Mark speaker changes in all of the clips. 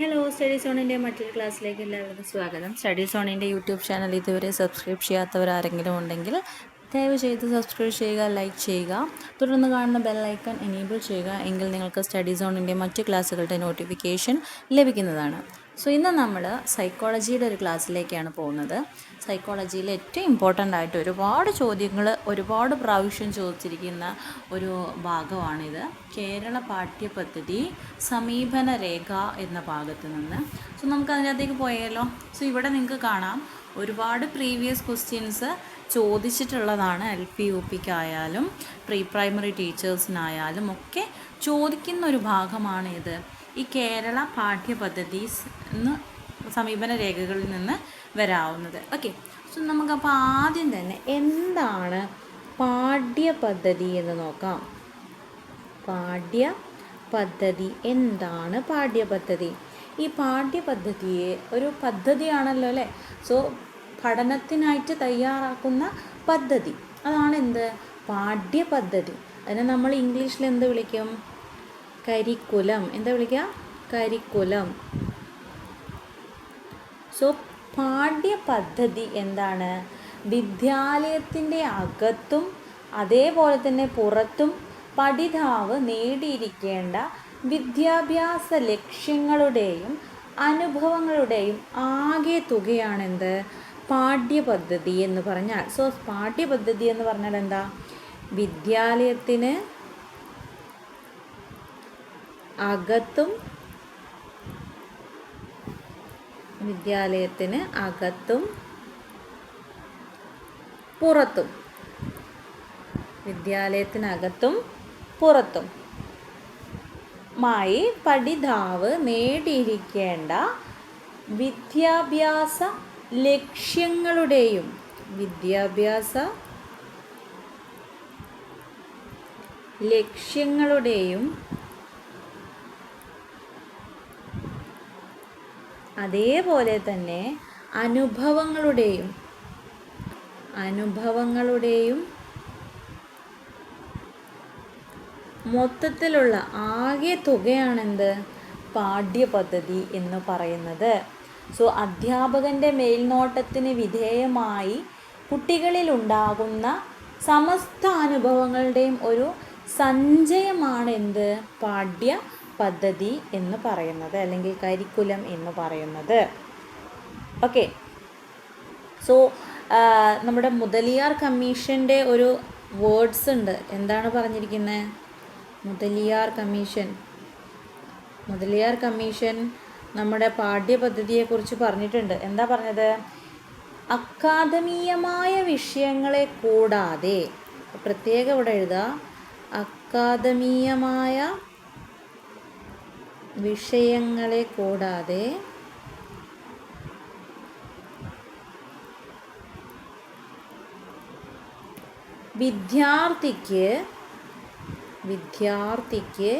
Speaker 1: Hello study സോണിന്റെ മറ്റൊരു ക്ലാസ്സിലേക്ക് എല്ലാവർക്കും സ്വാഗതം. സ്റ്റഡി സോണിന്റെ യൂട്യൂബ് ചാനൽ ഇതുവരെ സബ്സ്ക്രൈബ് ചെയ്യാത്തവരാരെങ്കിലും ഉണ്ടെങ്കിൽ ദയവ് ചെയ്ത് സബ്സ്ക്രൈബ് ചെയ്യുക ലൈക്ക് ചെയ്യുക. തുടർന്ന് കാണുന്ന ബെൽ ഐക്കൺ എനേബിൾ ചെയ്യുക എങ്കിൽ നിങ്ങൾക്ക് സ്റ്റഡി സോണിന്റെ മറ്റ് ക്ലാസ്സുകളുടെ നോട്ടിഫിക്കേഷൻ ലഭിക്കുന്നതാണ്. സോ ഇന്ന് നമ്മൾ സൈക്കോളജിയുടെ ഒരു ക്ലാസ്സിലേക്കാണ് പോകുന്നത്. സൈക്കോളജിയിൽ ഏറ്റവും ഇമ്പോർട്ടന്റ് ആയിട്ട് ഒരുപാട് ചോദ്യങ്ങൾ ഒരുപാട് പ്രാവശ്യം ചോദിച്ചിരിക്കുന്ന ഒരു ഭാഗമാണിത്. കേരള പാഠ്യപദ്ധതി സമീപന രേഖ എന്ന ഭാഗത്ത് നിന്ന്. സോ നമുക്ക് അതിനകത്തേക്ക് പോയാലോ? സോ ഇവിടെ നിങ്ങൾക്ക് കാണാം. ഒരുപാട് പ്രീവിയസ് ക്വസ്റ്റ്യൻസ് ചോദിച്ചിട്ടുള്ളതാണ് എൽ പി യു പിക്കായാലും പ്രീ പ്രൈമറി ടീച്ചേഴ്സിനായാലും ഒക്കെ ചോദിക്കുന്ന ഒരു ഭാഗമാണ് ഇത് ഈ കേരള പാഠ്യപദ്ധതി സമീപന രേഖകളിൽ നിന്ന് വരാവുന്നത്. ഓക്കെ. സോ നമുക്കപ്പോൾ ആദ്യം തന്നെ എന്താണ് പാഠ്യപദ്ധതി എന്ന് നോക്കാം. പാഠ്യ പദ്ധതി എന്താണ് പാഠ്യപദ്ധതി? ഈ പാഠ്യപദ്ധതിയെ ഒരു പദ്ധതിയാണല്ലോ അല്ലേ? സോ പഠനത്തിനായിട്ട് തയ്യാറാക്കുന്ന പദ്ധതി. അതാണ് എന്ത് പാഠ്യപദ്ധതി. അതിനെ നമ്മൾ ഇംഗ്ലീഷിൽ എന്ത് വിളിക്കും? കരിക്കുലം. എന്താ വിളിക്കുക? കരിക്കുലം. സോ പാഠ്യപദ്ധതി എന്താണ്? വിദ്യാലയത്തിന്റെ അകത്തും അതേപോലെ തന്നെ പുറത്തും പഠിതാവ് നേടിയിരിക്കേണ്ട വിദ്യാഭ്യാസ ലക്ഷ്യങ്ങളുടെയും അനുഭവങ്ങളുടെയും ആകെ തുകയാണെന്ത്? പാഠ്യപദ്ധതി എന്ന് പറഞ്ഞാൽ. സോ പാഠ്യപദ്ധതി എന്ന് പറഞ്ഞാൽ എന്താ? വിദ്യാലയത്തിന് അകത്തും വിദ്യാലയത്തിന് അകത്തും പുറത്തും. വിദ്യാലയത്തിനകത്തും പുറത്തും. മായി പഠിതാവ് നേടിയിരിക്കേണ്ട വിദ്യാഭ്യാസ ലക്ഷ്യങ്ങളുടെയും വിദ്യാഭ്യാസ ലക്ഷ്യങ്ങളുടെയും അതേപോലെ തന്നെ അനുഭവങ്ങളുടെയും അനുഭവങ്ങളുടെയും മൊത്തത്തിലുള്ള ആകെ തുകയാണെന്ത്? പാഠ്യപദ്ധതി എന്ന് പറയുന്നത്. സോ അധ്യാപകന്റെ മേൽനോട്ടത്തിന് വിധേയമായി കുട്ടികളിൽ ഉണ്ടാകുന്ന സമസ്ത അനുഭവങ്ങളുടെയും ഒരു സഞ്ചയമാണ് എന്ത് പാഠ്യ പദ്ധതി എന്ന് പറയുന്നത് അല്ലെങ്കിൽ കരിക്കുലം എന്ന് പറയുന്നത്. ഓക്കെ. സോ നമ്മുടെ മുതലിയാർ കമ്മീഷന്റെ ഒരു വേർഡ്സ് ഉണ്ട്. എന്താണ് പറഞ്ഞിരിക്കുന്നത് മുതലിയാർ കമ്മീഷൻ. മുതലിയാർ കമ്മീഷൻ നമ്മുടെ പാഠ്യപദ്ധതിയെക്കുറിച്ച് പറഞ്ഞിട്ടുണ്ട്. എന്താ പറഞ്ഞത്? അക്കാദമീയമായ വിഷയങ്ങളെ കൂടാതെ പ്രത്യേകം ഇവിടെ എഴുതുക അക്കാദമീയമായ വിഷയങ്ങളെ കൂടാതെ വിദ്യാർത്ഥിക്ക് വിദ്യാർത്ഥിക്ക്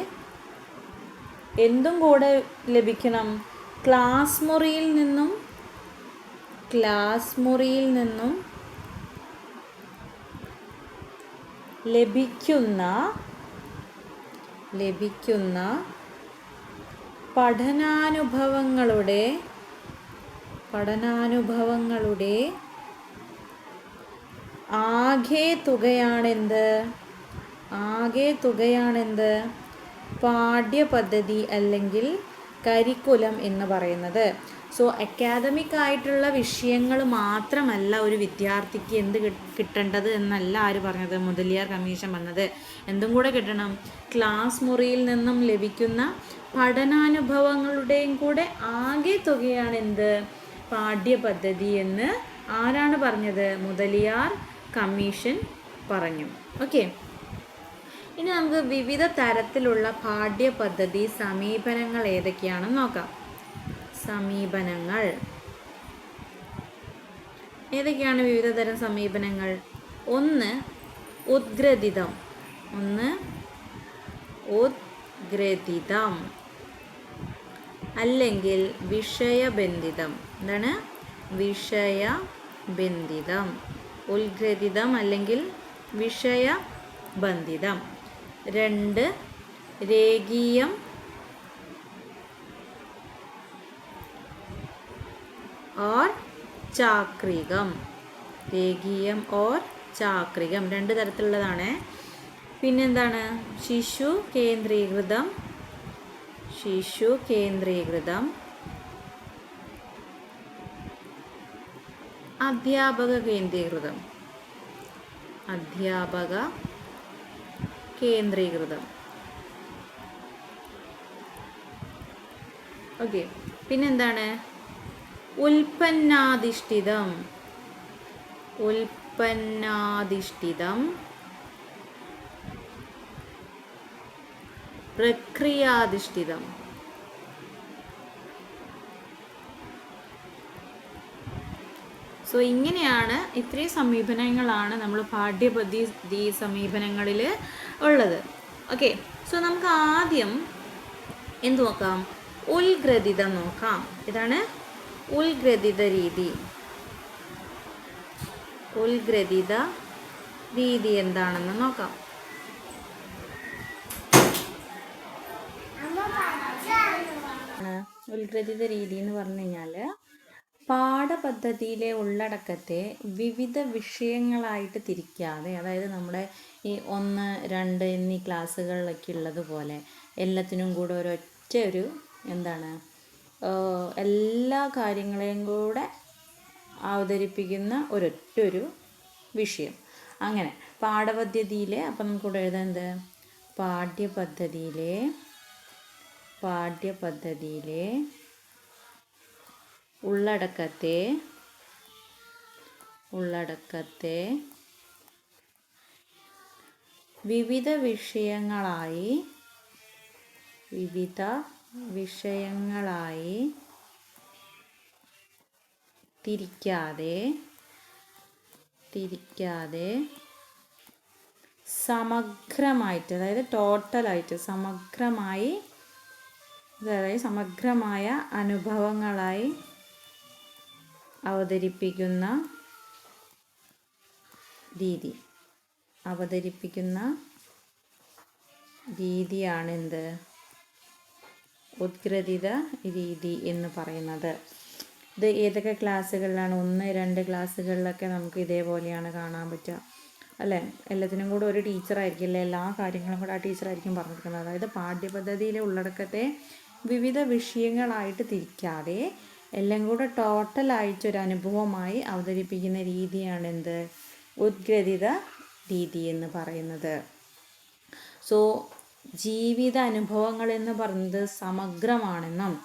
Speaker 1: എന്തും കൂടെ ലഭിക്കണം. ക്ലാസ് മുറിയിൽ നിന്നും ക്ലാസ് മുറിയിൽ നിന്നും ലഭിക്കുന്ന ലഭിക്കുന്ന പഠനാനുഭവങ്ങളുടെ പഠനാനുഭവങ്ങളുടെ ആകെ തുകയാണെന്ത്? ആകെ തുകയാണെന്ത്? പാഠ്യപദ്ധതി അല്ലെങ്കിൽ കരിക്കുലം എന്ന് പറയുന്നത്. സോ അക്കാദമിക് ആയിട്ടുള്ള വിഷയങ്ങൾ മാത്രമല്ല ഒരു വിദ്യാർത്ഥിക്ക് എന്ത് കിട്ടേണ്ടത് എന്നല്ല ആര് പറഞ്ഞത്? മുതലിയാർ കമ്മീഷൻ വന്നത് എന്തും കൂടെ കിട്ടണം. ക്ലാസ് മുറിയിൽ നിന്നും ലഭിക്കുന്ന പഠനാനുഭവങ്ങളുടെയും കൂടെ ആകെ തുകയാണ് എന്ത്? പാഠ്യപദ്ധതി എന്ന് ആരാണ് പറഞ്ഞത്? മുതലിയാർ കമ്മീഷൻ പറഞ്ഞു. ഓക്കെ ഇനി നമുക്ക് വിവിധ തരത്തിലുള്ള പാഠ്യപദ്ധതി സമീപനങ്ങൾ ഏതൊക്കെയാണെന്ന് നോക്കാം. സമീപനങ്ങൾ. ഏതൊക്കെയാണ് വിവിധ തരം സമീപനങ്ങൾ? ഒന്ന് ഉദ്ഗ്രഥിതം. ഒന്ന് ഉദ്ഗ്രഥിതം. അല്ലെങ്കിൽ വിഷയബന്ധിതം. എന്താണ്? വിഷയബന്ധിതം. ഉത്ഗ്രഥിതം അല്ലെങ്കിൽ വിഷയബന്ധിതം. രണ്ട് രേഖീയം ഓർ ചാക്രികം. രേഖീയം ഓർ ചാക്രികം. രണ്ട് തരത്തിലുള്ളതാണ്. പിന്നെന്താണ്? ശിശു കേന്ദ്രീകൃതം. ശിശു കേന്ദ്രീകൃതം. അധ്യാപക കേന്ദ്രീകൃതം. അധ്യാപക കേന്ദ്രീകൃതം. ഓക്കെ പിന്നെന്താണ്? ഉൽപ്പന്നാധിഷ്ഠിതം. ഉൽപ്പന്നാധിഷ്ഠിതം. പ്രക്രിയാധിഷ്ഠിതം. സോ ഇങ്ങനെയാണ് ഇത്രയും സമീപനങ്ങളാണ് നമ്മൾ പാഠ്യപദ്ധതി സമീപനങ്ങളിൽ ഉള്ളത്. ഓക്കെ സോ നമുക്ക് ആദ്യം എന്ത് നോക്കാം? ഉൽഗ്രഥിതം നോക്കാം. ഇതാണ് ഉത്ഗ്രഥിത രീതി. ഉത്ഗ്രഥിത രീതി എന്താണെന്ന് നോക്കാം. ഉത്ഗ്രഥിത രീതി എന്ന് പറഞ്ഞു കഴിഞ്ഞാൽ പാഠപദ്ധതിയിലെ ഉള്ളടക്കത്തെ വിവിധ വിഷയങ്ങളായിട്ട് തിരിക്കാതെ അതായത് നമ്മുടെ ഈ ഒന്ന് രണ്ട് എന്നീ ക്ലാസ്സുകളിലൊക്കെ ഉള്ളതുപോലെ എല്ലാത്തിനും കൂടെ ഒരൊറ്റ ഒരു എന്താണ് എല്ലാ കാര്യങ്ങളെയും കൂടെ അവതരിപ്പിക്കുന്ന ഒരൊറ്റ ഒരു വിഷയം. അങ്ങനെ പാഠപദ്ധതിയിലെ അപ്പം നമുക്കിവിടെ എഴുതാൻ എന്ത്? പാഠ്യപദ്ധതിയിലെ പാഠ്യപദ്ധതിയിലെ ഉള്ളടക്കത്തെ ഉള്ളടക്കത്തെ വിവിധ വിഷയങ്ങളായി വിവിധ വിഷയങ്ങളായി തിരിക്കാതെ തിരിക്കാതെ സമഗ്രമായിട്ട് അതായത് ടോട്ടലായിട്ട് സമഗ്രമായി അതായത് സമഗ്രമായ അനുഭവങ്ങളായി അവതരിപ്പിക്കുന്ന രീതി. അവതരിപ്പിക്കുന്ന രീതിയാണെന്ത്? ഉദ്ഗ്രഥിത രീതി എന്ന് പറയുന്നത്. ഇത് ഏതൊക്കെ ക്ലാസ്സുകളിലാണ്? ഒന്ന് രണ്ട് ക്ലാസ്സുകളിലൊക്കെ നമുക്ക് ഇതേപോലെയാണ് കാണാൻ പറ്റുക. അല്ലേ? എല്ലാത്തിനും കൂടെ ഒരു ടീച്ചറായിരിക്കും. അല്ലേ? എല്ലാ കാര്യങ്ങളും കൂടെ ആ ടീച്ചറായിരിക്കും പറഞ്ഞിരിക്കുന്നത്. അതായത് പാഠ്യപദ്ധതിയിലെ ഉള്ളടക്കത്തെ വിവിധ വിഷയങ്ങളായിട്ട് തിരിക്കാതെ എല്ലാം കൂടെ ടോട്ടലായിട്ട് ഒരു അനുഭവമായി അവതരിപ്പിക്കുന്ന രീതിയാണ് എന്ത്? ഉദ്ഗ്രഥിത രീതി എന്ന് പറയുന്നത്. സോ ജീവിത അനുഭവങ്ങൾ എന്ന് പറയുന്നത് സമഗ്രമാണെന്നും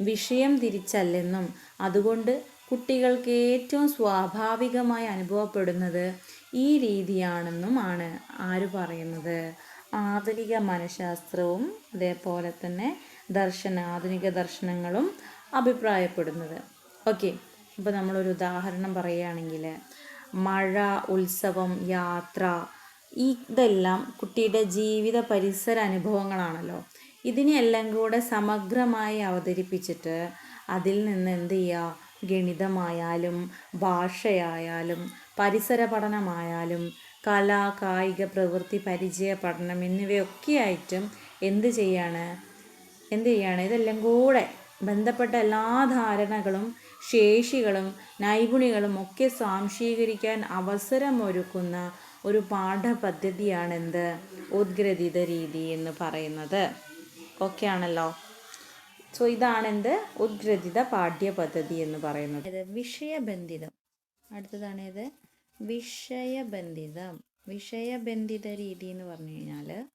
Speaker 1: വിഷയം തിരിച്ചല്ലെന്നും അതുകൊണ്ട് കുട്ടികൾക്ക് ഏറ്റവും സ്വാഭാവികമായി അനുഭവപ്പെടുന്നത് ഈ രീതിയാണെന്നും ആണ് ആര് പറയുന്നത്. ആധുനിക മനഃശാസ്ത്രവും അതേപോലെ തന്നെ ദർശന ആധുനിക ദർശനങ്ങളും അഭിപ്രായപ്പെടുന്നത്. ഓക്കെ ഇപ്പോൾ നമ്മളൊരു ഉദാഹരണം പറയുകയാണെങ്കിൽ മഴ ഉത്സവം യാത്ര ഇതെല്ലാം കുട്ടിയുടെ ജീവിത പരിസര അനുഭവങ്ങളാണല്ലോ. ഇതിനെല്ലാം കൂടെ സമഗ്രമായി അവതരിപ്പിച്ചിട്ട് അതിൽ നിന്ന് എന്ത് ചെയ്യുക ഗണിതമായാലും ഭാഷയായാലും പരിസര പഠനമായാലും കല കായിക പ്രവൃത്തി പരിചയ പഠനം എന്നിവയൊക്കെയായിട്ടും എന്ത് ചെയ്യാണ്? എന്ത് ചെയ്യാണ്? ഇതെല്ലാം കൂടെ ബന്ധപ്പെട്ട എല്ലാ ധാരണകളും ശേഷികളും നൈപുണികളും ഒക്കെ സ്വാംശീകരിക്കാൻ അവസരമൊരുക്കുന്ന ഒരു പാഠപദ്ധതിയാണ് എന്ത് ഉദ്ഗ്രഥിത രീതി എന്ന് പറയുന്നത്. ഓക്കെ ആണല്ലോ സോ ഇതാണ് എന്ത് ഉദ്ഗ്രഥിത പാഠ്യപദ്ധതി എന്ന് പറയുന്നത്. വിഷയബന്ധിതം. അടുത്തതാണ് ഇത് വിഷയബന്ധിതം. വിഷയബന്ധിത രീതി എന്ന് പറഞ്ഞു കഴിഞ്ഞാൽ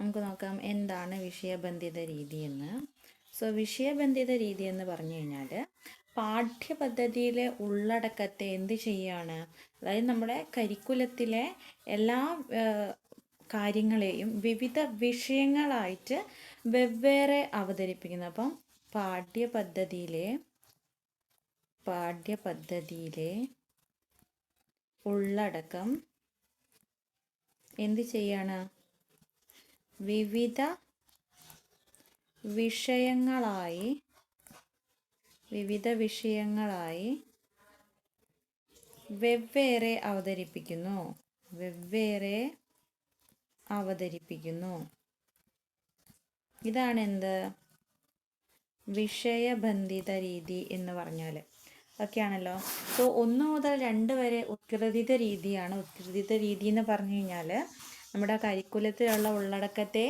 Speaker 1: നമുക്ക് നോക്കാം എന്താണ് വിഷയബന്ധിത രീതി എന്ന്. സോ വിഷയബന്ധിത രീതി എന്ന് പറഞ്ഞു കഴിഞ്ഞാൽ പാഠ്യപദ്ധതിയിലെ ഉള്ളടക്കത്തെ എന്ത് ചെയ്യാണ്? അതായത് നമ്മുടെ കരിക്കുലത്തിലെ എല്ലാ കാര്യങ്ങളെയും വിവിധ വിഷയങ്ങളായിട്ട് വെവ്വേറെ അവതരിപ്പിക്കുന്നു. അപ്പം പാഠ്യപദ്ധതിയിലെ പാഠ്യപദ്ധതിയിലെ ഉള്ളടക്കം എന്ത് ചെയ്യാണ്? വിവിധ വിഷയങ്ങളായി വിവിധ വിഷയങ്ങളായി വെവ്വേറെ അവതരിപ്പിക്കുന്നു. വെവ്വേറെ അവതരിപ്പിക്കുന്നു. ഇതാണ് എന്ത് വിഷയബന്ധിത രീതി എന്ന് പറഞ്ഞാൽ ഒക്കെയാണല്ലോ. സോ ഒന്ന് മുതൽ രണ്ട് വരെ ഉത്കൃതിത രീതിയാണ് ഉത്കൃതിത രീതി എന്ന് പറഞ്ഞു കഴിഞ്ഞാൽ നമ്മുടെ കരിക്കുലത്തിലുള്ള ഉള്ളടക്കത്തെ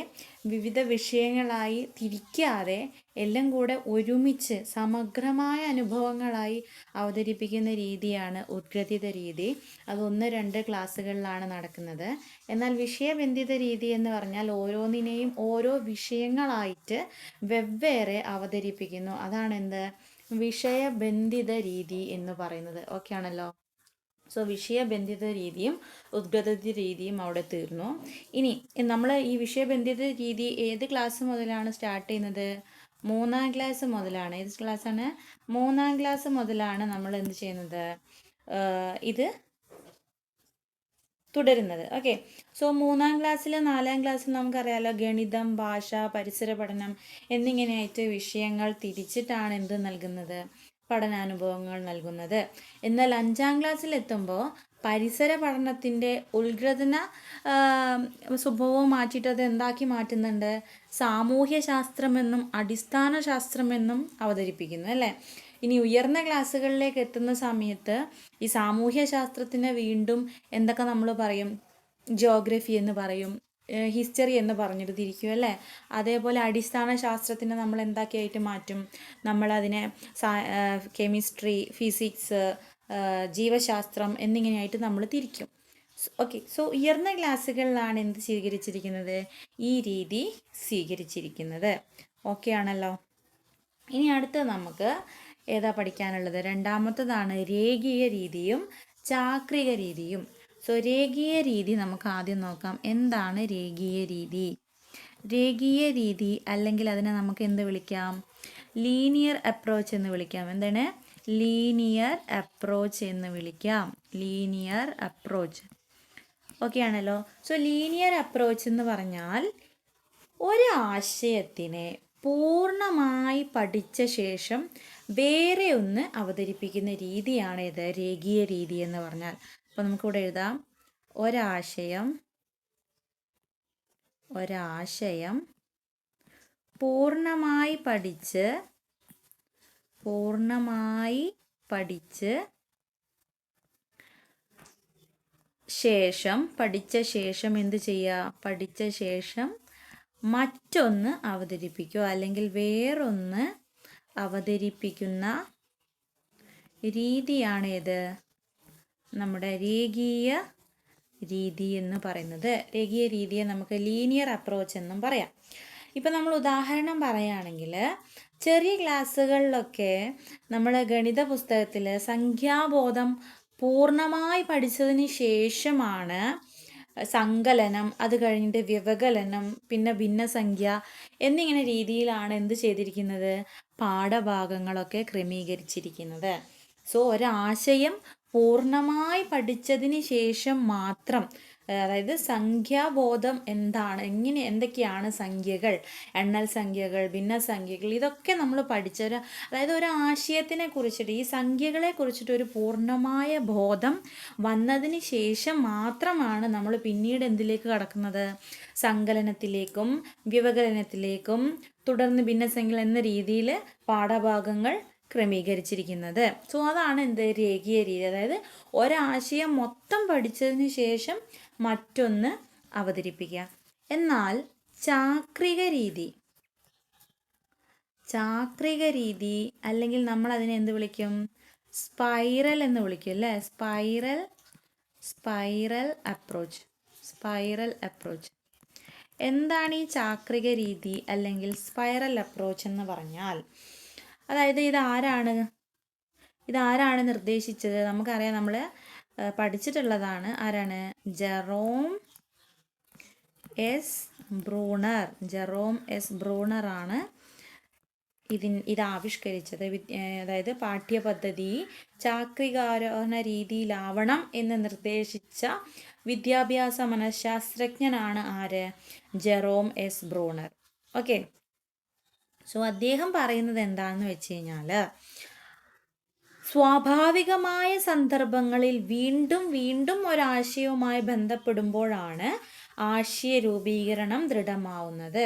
Speaker 1: വിവിധ വിഷയങ്ങളായി തിരിക്കാതെ എല്ലാം കൂടെ ഒരുമിച്ച് സമഗ്രമായ അനുഭവങ്ങളായി അവതരിപ്പിക്കുന്ന രീതിയാണ് ഉദ്ഗ്രഥിത രീതി. അത് ഒന്ന് രണ്ട് ക്ലാസ്സുകളിലാണ് നടക്കുന്നത്. എന്നാൽ വിഷയബന്ധിത രീതി എന്ന് പറഞ്ഞാൽ ഓരോന്നിനെയും ഓരോ വിഷയങ്ങളായിട്ട് വെവ്വേറെ അവതരിപ്പിക്കുന്നു. അതാണ് എന്ത് വിഷയബന്ധിത രീതി എന്ന് പറയുന്നത്. ഓക്കെ ആണല്ലോ സോ വിഷയബന്ധിത രീതിയും ഉദ്ഗത രീതിയും അവിടെ തീർന്നു. ഇനി നമ്മൾ ഈ വിഷയബന്ധിത രീതി ഏത് ക്ലാസ് മുതലാണ് സ്റ്റാർട്ട് ചെയ്യുന്നത്? മൂന്നാം ക്ലാസ് മുതലാണ്. ഏത് ക്ലാസ്സാണ് മൂന്നാം ക്ലാസ് മുതലാണ് നമ്മൾ എന്ത് ചെയ്യുന്നത്? ഇത് തുടരുന്നത്. ഓക്കെ സോ മൂന്നാം ക്ലാസ്സിൽ നാലാം ക്ലാസ്സിൽ നമുക്കറിയാലോ ഗണിതം ഭാഷ പരിസര പഠനം എന്നിങ്ങനെയായിട്ട് വിഷയങ്ങൾ തിരിച്ചിട്ടാണ് എന്ത് നൽകുന്നത്? പഠനാനുഭവങ്ങൾ നൽകുന്നത്. എന്നാൽ അഞ്ചാം ക്ലാസ്സിൽ എത്തുമ്പോൾ പരിസര പഠനത്തിന്റെ ഉത്ഗ്രഥന സ്വഭാവം മാറ്റിയിട്ട് അത് എന്താക്കി മാറ്റുന്നുണ്ട്? സാമൂഹ്യ ശാസ്ത്രമെന്നും അടിസ്ഥാന ശാസ്ത്രമെന്നും അവതരിപ്പിക്കുന്നു അല്ലേ? ഇനി ഉയർന്ന ക്ലാസ്സുകളിലേക്ക് എത്തുന്ന സമയത്ത് ഈ സാമൂഹ്യ ശാസ്ത്രത്തിന് വീണ്ടും എന്തൊക്കെ നമ്മൾ പറയും? ജോഗ്രഫി എന്ന് പറയും ഹിസ്റ്ററി എന്ന് പറഞ്ഞിട്ട് തിരിക്കും അല്ലേ? അതേപോലെ അടിസ്ഥാന ശാസ്ത്രത്തിനെ നമ്മൾ എന്താക്കിയായിട്ട് മാറ്റും? നമ്മളതിനെ കെമിസ്ട്രി ഫിസിക്സ് ജീവശാസ്ത്രം എന്നിങ്ങനെയായിട്ട് നമ്മൾ തിരിക്കും. ഓക്കെ സോ ഉയർന്ന ക്ലാസ്സുകളിലാണ് എന്ത് സ്വീകരിച്ചിരിക്കുന്നത്? ഈ രീതി സ്വീകരിച്ചിരിക്കുന്നത്. ഓക്കെ ആണല്ലോ? ഇനി അടുത്ത് നമുക്ക് ഏതാ പഠിക്കാനുള്ളത്? രണ്ടാമത്തതാണ് രേഖീയ രീതിയും ചാക്രിക രീതിയും. സോ രേഖീയ രീതി നമുക്ക് ആദ്യം നോക്കാം. എന്താണ് രേഖീയ രീതി? രേഖീയ രീതി അല്ലെങ്കിൽ അതിനെ നമുക്ക് എന്ത് വിളിക്കാം? ലീനിയർ അപ്രോച്ച് എന്ന് വിളിക്കാം. എന്താണ്? ലീനിയർ അപ്രോച്ച് എന്ന് വിളിക്കാം. Linear approach. ഓക്കെ ആണല്ലോ. സോ ലീനിയർ അപ്രോച്ച് എന്ന് പറഞ്ഞാൽ ഒരു ആശയത്തിനെ പൂർണമായി പഠിച്ച ശേഷം വേറെ ഒന്ന് അവതരിപ്പിക്കുന്ന രീതിയാണ് ഇത്. രേഖീയ രീതി എന്ന് പറഞ്ഞാൽ. അപ്പോൾ നമുക്കിവിടെ എഴുതാം. ഒരാശയം ഒരാശയം പൂർണമായി പഠിച്ച് പൂർണമായി പഠിച്ച് ശേഷം പഠിച്ച ശേഷം എന്ത് ചെയ്യുക പഠിച്ച ശേഷം മറ്റൊന്ന് അവതരിപ്പിക്കുക അല്ലെങ്കിൽ വേറൊന്ന് അവതരിപ്പിക്കുന്ന രീതിയാണേത്. നമ്മുടെ രേഖീയ രീതി എന്ന് പറയുന്നത്. രേഖീയ രീതിയെ നമുക്ക് ലീനിയർ അപ്രോച്ച് എന്നും പറയാം. ഇപ്പം നമ്മൾ ഉദാഹരണം പറയുകയാണെങ്കിൽ ചെറിയ ക്ലാസ്സുകളിലൊക്കെ നമ്മൾ ഗണിത പുസ്തകത്തിൽ സംഖ്യാബോധം പൂർണമായി പഠിച്ചതിന് ശേഷമാണ് സങ്കലനം അത് കഴിഞ്ഞിട്ട് വ്യവകലനം പിന്നെ ഭിന്നസംഖ്യ എന്നിങ്ങനെ രീതിയിലാണ് എന്ത് ചെയ്തിരിക്കുന്നത്? പാഠഭാഗങ്ങളൊക്കെ ക്രമീകരിച്ചിരിക്കുന്നത്. സോ ഒരാശയം പൂർണമായി പഠിച്ചതിന് ശേഷം മാത്രം അതായത് സംഖ്യാബോധം എന്താണ് എങ്ങനെ എന്തൊക്കെയാണ് സംഖ്യകൾ എണ്ണൽ സംഖ്യകൾ ഭിന്ന സംഖ്യകൾ ഇതൊക്കെ നമ്മൾ പഠിച്ച ഒരു അതായത് ഒരു ആശയത്തിനെ കുറിച്ചിട്ട് ഈ സംഖ്യകളെ കുറിച്ചിട്ട് ഒരു പൂർണമായ ബോധം വന്നതിന് ശേഷം മാത്രമാണ് നമ്മൾ പിന്നീട് എന്തിലേക്ക് കടക്കുന്നത്? സങ്കലനത്തിലേക്കും വ്യവകലനത്തിലേക്കും തുടർന്ന് ഭിന്നസംഖ്യകൾ എന്ന രീതിയിൽ പാഠഭാഗങ്ങൾ ക്രമീകരിച്ചിരിക്കുന്നത്. സോ അതാണ് എന്ത്? രേഖീയ രീതി. അതായത് ഒരാശയം മൊത്തം പഠിച്ചതിന് ശേഷം മറ്റൊന്ന് അവതരിപ്പിക്കുക. എന്നാൽ ചാക്രിക രീതി. ചാക്രിക രീതി അല്ലെങ്കിൽ നമ്മൾ അതിനെ എന്ത് വിളിക്കും? സ്പൈറൽ എന്ന് വിളിക്കും അല്ലേ? Spiral spiral approach. Spiral approach. എന്താണ് ഈ ചാക്രിക രീതി അല്ലെങ്കിൽ സ്പൈറൽ അപ്രോച്ച് എന്ന് പറഞ്ഞാൽ അതായത് ഇതാരാണ്? ഇതാരാണ് നിർദ്ദേശിച്ചത്? നമുക്കറിയാം നമ്മൾ പഠിച്ചിട്ടുള്ളതാണ് ആരാണ്? Jerome S Bruner. Jerome S Bruner ആണ് ഇതിൻ ഇത് ആവിഷ്കരിച്ചത് അതായത് പാഠ്യപദ്ധതി ചാക്രികാരോഹണ രീതിയിലാവണം എന്ന് നിർദ്ദേശിച്ച വിദ്യാഭ്യാസ മനഃശാസ്ത്രജ്ഞനാണ് ആര്? Jerome S Bruner. Okay. So അദ്ദേഹം പറയുന്നത് എന്താണെന്ന് വെച്ച് കഴിഞ്ഞാൽ സ്വാഭാവികമായ സന്ദർഭങ്ങളിൽ വീണ്ടും വീണ്ടും ഒരാശയവുമായി ബന്ധപ്പെടുമ്പോഴാണ് ആശയ രൂപീകരണം ദൃഢമാവുന്നത്.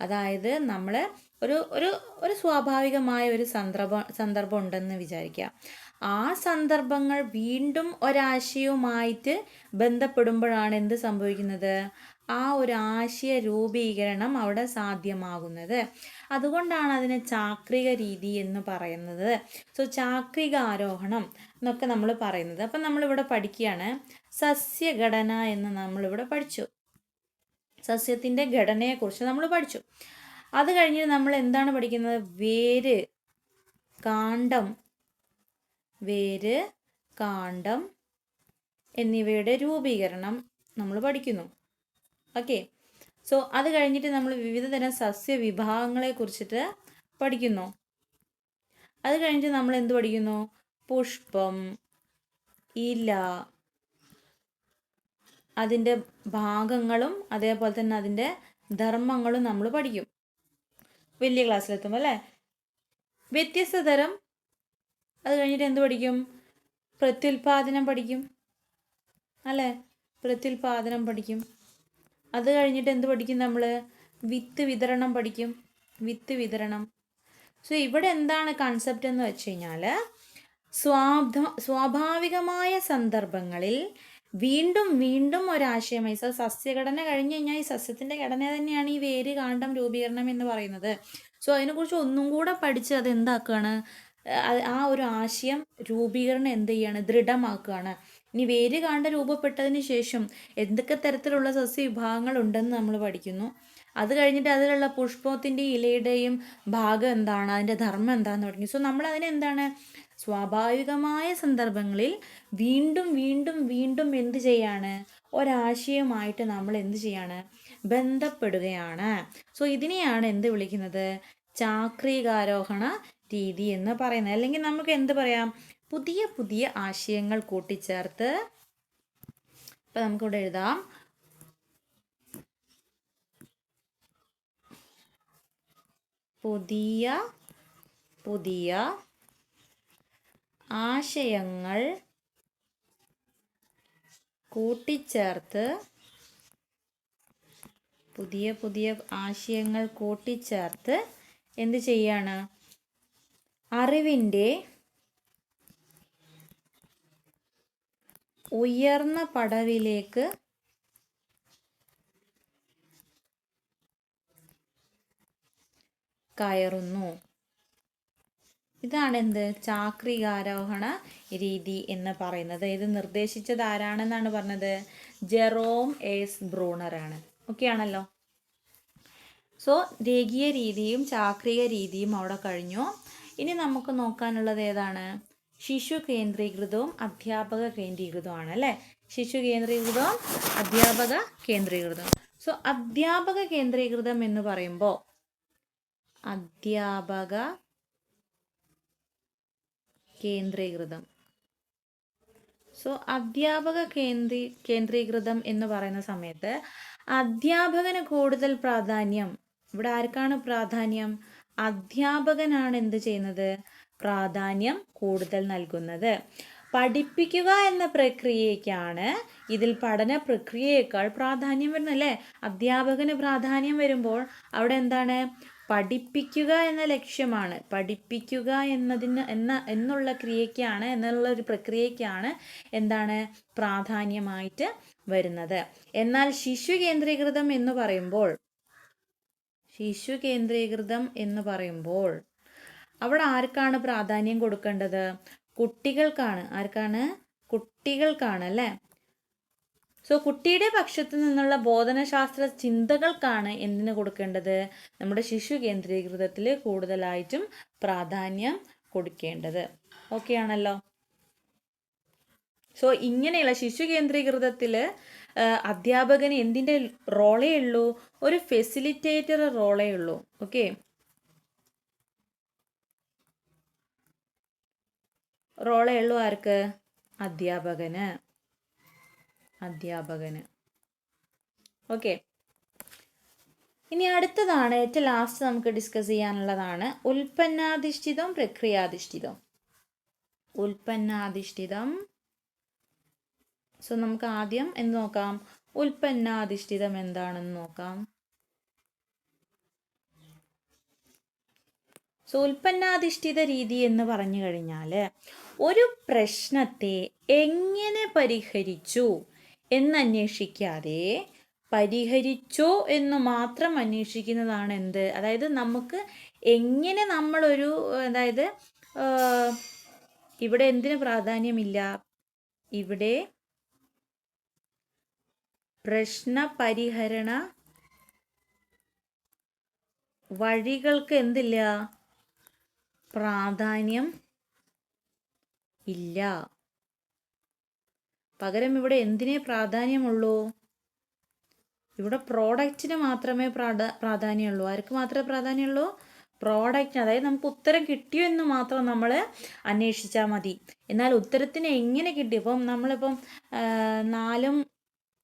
Speaker 1: അതായത് നമ്മൾ ഒരു ഒരു ഒരു സ്വാഭാവികമായ ഒരു സന്ദർഭം സന്ദർഭം ഉണ്ടെന്ന് വിചാരിക്കുക ആ സന്ദർഭങ്ങൾ വീണ്ടും ഒരാശയവുമായിട്ട് ബന്ധപ്പെടുമ്പോഴാണ് എന്ത് സംഭവിക്കുന്നത്? ആ ഒരു ആശയ രൂപീകരണം അവിടെ സാധ്യമാകുന്നത്. അതുകൊണ്ടാണ് അതിനെ ചാക്രിക രീതി എന്ന് പറയുന്നത്. സോ ചാക്രിക ആരോഹണം എന്നൊക്കെ നമ്മൾ പറയുന്നത്. അപ്പം നമ്മളിവിടെ പഠിക്കുകയാണ് സസ്യഘടന എന്ന് നമ്മളിവിടെ പഠിച്ചു. സസ്യത്തിന്റെ ഘടനയെക്കുറിച്ച് നമ്മൾ പഠിച്ചു. അത് കഴിഞ്ഞ് നമ്മൾ എന്താണ് പഠിക്കുന്നത്? വേര് കാണ്ഡം വേര് കാണ്ഡം എന്നിവയുടെ രൂപീകരണം നമ്മൾ പഠിക്കുന്നു. ഓക്കെ സോ അത് കഴിഞ്ഞിട്ട് നമ്മൾ വിവിധ തരം സസ്യ വിഭാഗങ്ങളെ കുറിച്ചിട്ട് പഠിക്കുന്നു. അത് കഴിഞ്ഞിട്ട് നമ്മൾ എന്ത് പഠിക്കുന്നു? പുഷ്പം ഇല അതിന്റെ ഭാഗങ്ങളും അതേപോലെ തന്നെ അതിന്റെ ധർമ്മങ്ങളും നമ്മൾ പഠിക്കും. വലിയ ക്ലാസ്സിലെത്തുമ്പോൾ അല്ലേ? വ്യത്യസ്ത തരം. അത് കഴിഞ്ഞിട്ട് എന്ത് പഠിക്കും? പ്രത്യുൽപാദനം പഠിക്കും. അല്ലേ? പ്രത്യുൽപാദനം പഠിക്കും. അത് കഴിഞ്ഞിട്ട് എന്ത് പഠിക്കും നമ്മൾ വിത്ത് വിതരണം പഠിക്കും. വിത്ത് വിതരണം. സോ ഇവിടെ എന്താണ് കൺസെപ്റ്റ് എന്ന് വെച്ച് കഴിഞ്ഞാൽ സ്വാഭാവികമായ സന്ദർഭങ്ങളിൽ വീണ്ടും വീണ്ടും ഒരാശയമായി സോ സസ്യഘടന കഴിഞ്ഞ് കഴിഞ്ഞാൽ ഈ സസ്യത്തിന്റെ ഘടന തന്നെയാണ് ഈ വേര് കാണ്ഡം രൂപീകരണം എന്ന് പറയുന്നത്. സോ അതിനെക്കുറിച്ച് ഒന്നും കൂടെ പഠിച്ച് അത് എന്താക്കുകയാണ് ആ- ആ ഒരു ആശയം രൂപീകരണം എന്ത് ചെയ്യാണ്? ദൃഢമാക്കുകയാണ് ഇനി വേര് കാണ്ട രൂപപ്പെട്ടതിന് ശേഷം എന്തൊക്കെ തരത്തിലുള്ള സസ്യ വിഭാഗങ്ങൾ ഉണ്ടെന്ന് നമ്മൾ പഠിക്കുന്നു. അത് കഴിഞ്ഞിട്ട് അതിലുള്ള പുഷ്പത്തിന്റെ ഇലയുടെയും ഭാഗം എന്താണ്? അതിന്റെ ധർമ്മം എന്താണെന്ന് തുടങ്ങി. സോ നമ്മൾ അതിനെന്താണ് സ്വാഭാവികമായ സന്ദർഭങ്ങളിൽ വീണ്ടും വീണ്ടും വീണ്ടും എന്ത് ചെയ്യാണ്? ഒരാശയമായിട്ട് നമ്മൾ എന്ത് ചെയ്യാണ്? ബന്ധപ്പെടുകയാണ്. സോ ഇതിനെയാണ് എന്ത് വിളിക്കുന്നത്? ചാക്രികാരോഹണ രീതി എന്ന് പറയുന്നത്. അല്ലെങ്കിൽ നമുക്ക് എന്ത് പറയാം? പുതിയ പുതിയ ആശയങ്ങൾ കൂട്ടിച്ചേർത്ത് ഇപ്പം നമുക്കിവിടെ എഴുതാം. പുതിയ പുതിയ ആശയങ്ങൾ കൂട്ടിച്ചേർത്ത് പുതിയ പുതിയ ആശയങ്ങൾ കൂട്ടിച്ചേർത്ത് എന്ത് ചെയ്യാണ്? അറിവിന്റെ ഉയർന്ന പടവിലേക്ക് കയറുന്നു. ഇതാണ് എന്ത്? ചാക്രികാരോഹണ രീതി എന്ന് പറയുന്നത്. ഇത് നിർദ്ദേശിച്ചത് ആരാണെന്നാണ് പറഞ്ഞത്? Jerome S. ബ്രൂണറാണ് ഓക്കെ ആണല്ലോ? സോ രേഖീയ രീതിയും ചാക്രിക രീതിയും അവിടെ കഴിഞ്ഞു. ഇനി നമുക്ക് നോക്കാനുള്ളത് ഏതാണ്? ശിശു കേന്ദ്രീകൃതവും അധ്യാപക കേന്ദ്രീകൃതവുമാണ് അല്ലേ? ശിശു കേന്ദ്രീകൃതവും അധ്യാപക കേന്ദ്രീകൃതവും. സോ അധ്യാപക കേന്ദ്രീകൃതം എന്ന് പറയുമ്പോൾ അധ്യാപക കേന്ദ്രീകൃതം. സോ അധ്യാപക കേന്ദ്രീ കേന്ദ്രീകൃതം എന്ന് പറയുന്ന സമയത്ത് അധ്യാപകന് കൂടുതൽ പ്രാധാന്യം ഇവിടെ ആർക്കാണ് പ്രാധാന്യം? അധ്യാപകനാണ് എന്ത് ചെയ്യുന്നത്? പ്രാധാന്യം കൂടുതൽ നൽകുന്നത്. പഠിപ്പിക്കുക എന്ന പ്രക്രിയയ്ക്കാണ് ഇതിൽ പഠന പ്രക്രിയയേക്കാൾ പ്രാധാന്യം വരുന്നത് അല്ലേ അധ്യാപകന് പ്രാധാന്യം വരുമ്പോൾ അവിടെ എന്താണ്? പഠിപ്പിക്കുക എന്ന ലക്ഷ്യമാണ്. പഠിപ്പിക്കുക എന്നതിന് എന്ന എന്നുള്ള ക്രിയയ്ക്കാണ് എന്നുള്ള ഒരു പ്രക്രിയയ്ക്കാണ് എന്താണ്? പ്രാധാന്യമായിട്ട് വരുന്നത്. എന്നാൽ ശിശു കേന്ദ്രീകൃതം എന്ന് പറയുമ്പോൾ ശിശു കേന്ദ്രീകൃതം എന്ന് പറയുമ്പോൾ അവിടെ ആർക്കാണ് പ്രാധാന്യം കൊടുക്കേണ്ടത്? കുട്ടികൾക്കാണ്. ആർക്കാണ്? കുട്ടികൾക്കാണ് അല്ലേ? സോ കുട്ടിയുടെ പക്ഷത്തു നിന്നുള്ള ബോധനശാസ്ത്ര ചിന്തകൾക്കാണ് എന്തിനു കൊടുക്കേണ്ടത്? നമ്മുടെ ശിശു കേന്ദ്രീകൃതത്തിൽ കൂടുതലായിട്ടും പ്രാധാന്യം കൊടുക്കേണ്ടത്. ഓക്കെ ആണല്ലോ? സോ ഇങ്ങനെയുള്ള ശിശു കേന്ദ്രീകൃതത്തിൽ അധ്യാപകന് എന്തിന്റെ റോളേ ഉള്ളൂ? ഒരു ഫെസിലിറ്റേറ്റർ റോളേ ഉള്ളൂ. ഓക്കെ റോളേ ഉള്ളൂ ആർക്ക്? അധ്യാപകന്. അധ്യാപകന്. ഓക്കെ. ഇനി അടുത്തതാണ് ഏറ്റവും ലാസ്റ്റ് നമുക്ക് ഡിസ്കസ് ചെയ്യാനുള്ളതാണ്. ഉൽപ്പന്നാധിഷ്ഠിതം പ്രക്രിയാധിഷ്ഠിതം. ഉൽപ്പന്നാധിഷ്ഠിതം. സോ നമുക്ക് ആദ്യം എന്ന് നോക്കാം? ഉൽപ്പന്നാധിഷ്ഠിതം എന്താണെന്ന് നോക്കാം. സോ ഉൽപ്പന്നാധിഷ്ഠിത രീതി എന്ന് പറഞ്ഞു കഴിഞ്ഞാൽ ഒരു പ്രശ്നത്തെ എങ്ങനെ പരിഹരിച്ചു എന്നന്വേഷിക്കാതെ പരിഹരിച്ചോ എന്ന് മാത്രം അന്വേഷിക്കുന്നതാണ് എന്ത്? അതായത് നമുക്ക് എങ്ങനെ നമ്മളൊരു അതായത് ഇവിടെ എന്തിന് പ്രാധാന്യമില്ല? ഇവിടെ പ്രശ്ന പരിഹരണ വഴികൾക്ക് എന്തില്ല? പ്രാധാന്യം ഇല്ല. പകരം ഇവിടെ എന്തിനേ പ്രാധാന്യമുള്ളൂ? ഇവിടെ പ്രോഡക്റ്റിന് മാത്രമേ പ്രാധാ പ്രാധാന്യമുള്ളൂ. ആർക്ക് മാത്രമേ പ്രാധാന്യമുള്ളൂ? പ്രോഡക്റ്റ് അതായത് നമുക്ക് ഉത്തരം കിട്ടിയോ എന്ന് മാത്രം നമ്മൾ അന്വേഷിച്ചാൽ മതി. എന്നാൽ ഉത്തരത്തിന് എങ്ങനെ കിട്ടി? ഇപ്പം നമ്മളിപ്പം നാലും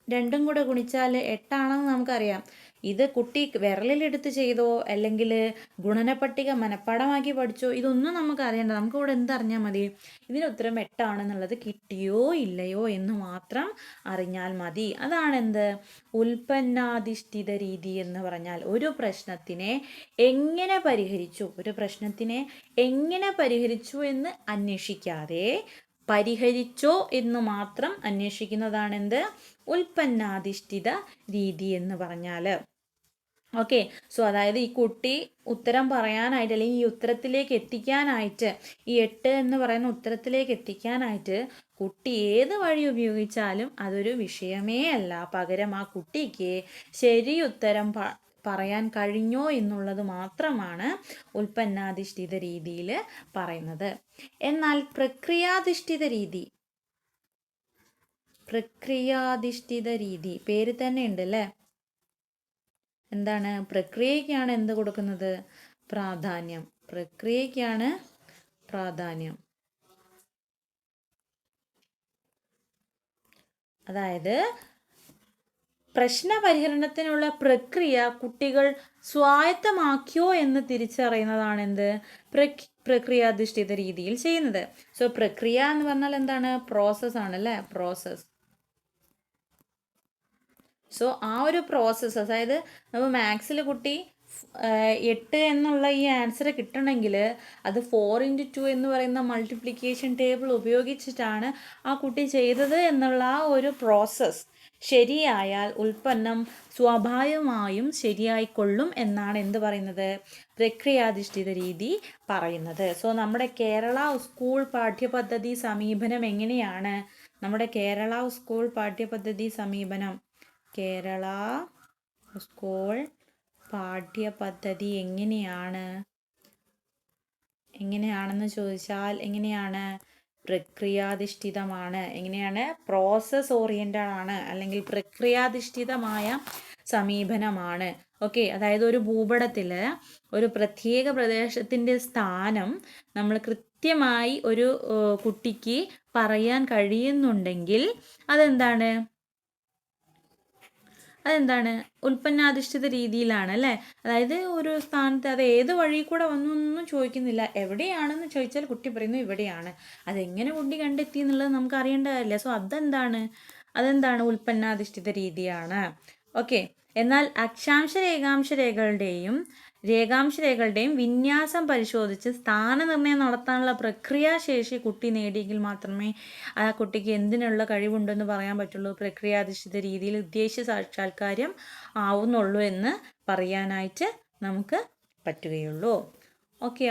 Speaker 1: രണ്ടും കൂടെ ഗുണിച്ചാൽ എട്ടാണെന്ന് നമുക്കറിയാം. ഇത് കുട്ടി വിരലിലെടുത്ത് ചെയ്തോ? അല്ലെങ്കിൽ ഗുണനപ്പട്ടിക മനഃപ്പാടമാക്കി പഠിച്ചോ? ഇതൊന്നും നമുക്ക് അറിയണ്ട നമുക്ക് ഇവിടെ എന്തറിഞ്ഞാൽ മതി? ഇതിന് ഉത്തരം എട്ടാണെന്നുള്ളത് കിട്ടിയോ ഇല്ലയോ എന്ന് മാത്രം അറിഞ്ഞാൽ മതി. അതാണ് എന്ത് ഉൽപ്പന്നാധിഷ്ഠിത രീതി എന്ന് പറഞ്ഞാൽ ഒരു പ്രശ്നത്തിനെ എങ്ങനെ പരിഹരിച്ചു? ഒരു പ്രശ്നത്തിനെ എങ്ങനെ പരിഹരിച്ചു എന്ന് അന്വേഷിക്കാതെ പരിഹരിച്ചോ എന്ന് മാത്രം അന്വേഷിക്കുന്നതാണെന്ത്? ഉൽപ്പന്നാധിഷ്ഠിത രീതി എന്ന് പറഞ്ഞാൽ ഓക്കെ. സോ അതായത് ഈ കുട്ടി ഉത്തരം പറയാനായിട്ട് അല്ലെങ്കിൽ ഈ ഉത്തരത്തിലേക്ക് എത്തിക്കാനായിട്ട് ഈ എട്ട് എന്ന് പറയുന്ന ഉത്തരത്തിലേക്ക് എത്തിക്കാനായിട്ട് കുട്ടി ഏത് വഴി ഉപയോഗിച്ചാലും അതൊരു വിഷയമേ അല്ല. പകരം ആ കുട്ടിക്ക് ശരി ഉത്തരം പറയാൻ കഴിഞ്ഞോ എന്നുള്ളത് മാത്രമാണ് ഉൽപ്പന്നാധിഷ്ഠിത രീതിയിൽ പറയുന്നത്. എന്നാൽ പ്രക്രിയാധിഷ്ഠിത രീതി. പ്രക്രിയാധിഷ്ഠിത രീതി. പേര് തന്നെ ഉണ്ട് അല്ലേ എന്താണ്? പ്രക്രിയയ്ക്കാണ് എന്ത് കൊടുക്കുന്നത്? പ്രാധാന്യം. പ്രക്രിയയ്ക്കാണ് പ്രാധാന്യം. അതായത് പ്രശ്നപരിഹരണത്തിനുള്ള പ്രക്രിയ കുട്ടികൾ സ്വായത്തമാക്കിയോ എന്ന് തിരിച്ചറിയുന്നതാണ് എന്ത് പ്രക് പ്രക്രിയാധിഷ്ഠിത രീതിയിൽ ചെയ്യുന്നത്. സോ പ്രക്രിയ എന്ന് പറഞ്ഞാൽ എന്താണ്? പ്രോസസ്സാണ് അല്ലേ പ്രോസസ് സോ ആ ഒരു പ്രോസസ്സ് അതായത് നമ്മൾ മാത്സിൽ കുട്ടി എട്ട് എന്നുള്ള ഈ ആൻസർ കിട്ടണമെങ്കിൽ അത് ഫോർ ഇന്റു ടു എന്ന് പറയുന്ന മൾട്ടിപ്ലിക്കേഷൻ ടേബിൾ ഉപയോഗിച്ചിട്ടാണ് ആ കുട്ടി ചെയ്തത് എന്നുള്ള ആ ഒരു പ്രോസസ്സ് ശരിയായാൽ ഉൽപ്പന്നം സ്വാഭാവികമായും ശരിയായിക്കൊള്ളും എന്നാണ് എന്ത് പറയുന്നത്? പ്രക്രിയാധിഷ്ഠിത രീതി പറയുന്നത്. സോ നമ്മുടെ കേരള സ്കൂൾ പാഠ്യപദ്ധതി സമീപനം എങ്ങനെയാണ്? നമ്മുടെ കേരള സ്കൂൾ പാഠ്യപദ്ധതി സമീപനം. കേരള സ്കൂൾ പാഠ്യപദ്ധതി എങ്ങനെയാണ്? എങ്ങനെയാണെന്ന് ചോദിച്ചാൽ എങ്ങനെയാണ്? പ്രക്രിയാധിഷ്ഠിതമാണ്. എങ്ങനെയാണ്? പ്രോസസ് ഓറിയന്റഡ് ആണ്. അല്ലെങ്കിൽ പ്രക്രിയാധിഷ്ഠിതമായ സമീപനമാണ്. ഓക്കെ അതായത് ഒരു ഭൂപടത്തിൽ ഒരു പ്രത്യേക പ്രദേശത്തിന്റെ സ്ഥാനം നമ്മൾ കൃത്യമായി ഒരു കുട്ടിക്ക് പറയാൻ കഴിയുന്നുണ്ടെങ്കിൽ അതെന്താണ്? അതെന്താണ്? ഉൽപ്പന്നാധിഷ്ഠിത രീതിയിലാണ് അല്ലേ? അതായത് ഒരു സ്ഥാനത്ത് അത് ഏത് വഴി കൂടെ വന്നു ചോദിക്കുന്നില്ല. എവിടെയാണെന്ന് ചോദിച്ചാൽ കുട്ടി പറയുന്നു ഇവിടെയാണ്. അതെങ്ങനെ കുട്ടി കണ്ടെത്തി എന്നുള്ളത് നമുക്ക് അറിയേണ്ട കാര്യമില്ല സോ അതെന്താണ്? അതെന്താണ് ഉൽപ്പന്നാധിഷ്ഠിത രീതിയാണ്? ഓക്കെ എന്നാൽ അക്ഷാംശ രേഖാംശ രേഖകളുടെയും രേഖാംശ രേഖകളുടെയും വിന്യാസം പരിശോധിച്ച് സ്ഥാനനിർണയം നടത്താനുള്ള പ്രക്രിയാശേഷി കുട്ടി നേടിയെങ്കിൽ മാത്രമേ ആ കുട്ടിക്ക് എന്തിനുള്ള കഴിവുണ്ടെന്ന് പറയാൻ പറ്റുള്ളൂ. പ്രക്രിയാധിഷ്ഠിത രീതിയിൽ ഉദ്ദേശിച്ച സാക്ഷാത്കാരം ആവുന്നുള്ളൂ എന്ന് പറയാനായിട്ട് നമുക്ക് പറ്റുകയുള്ളൂ. ഓക്കെ.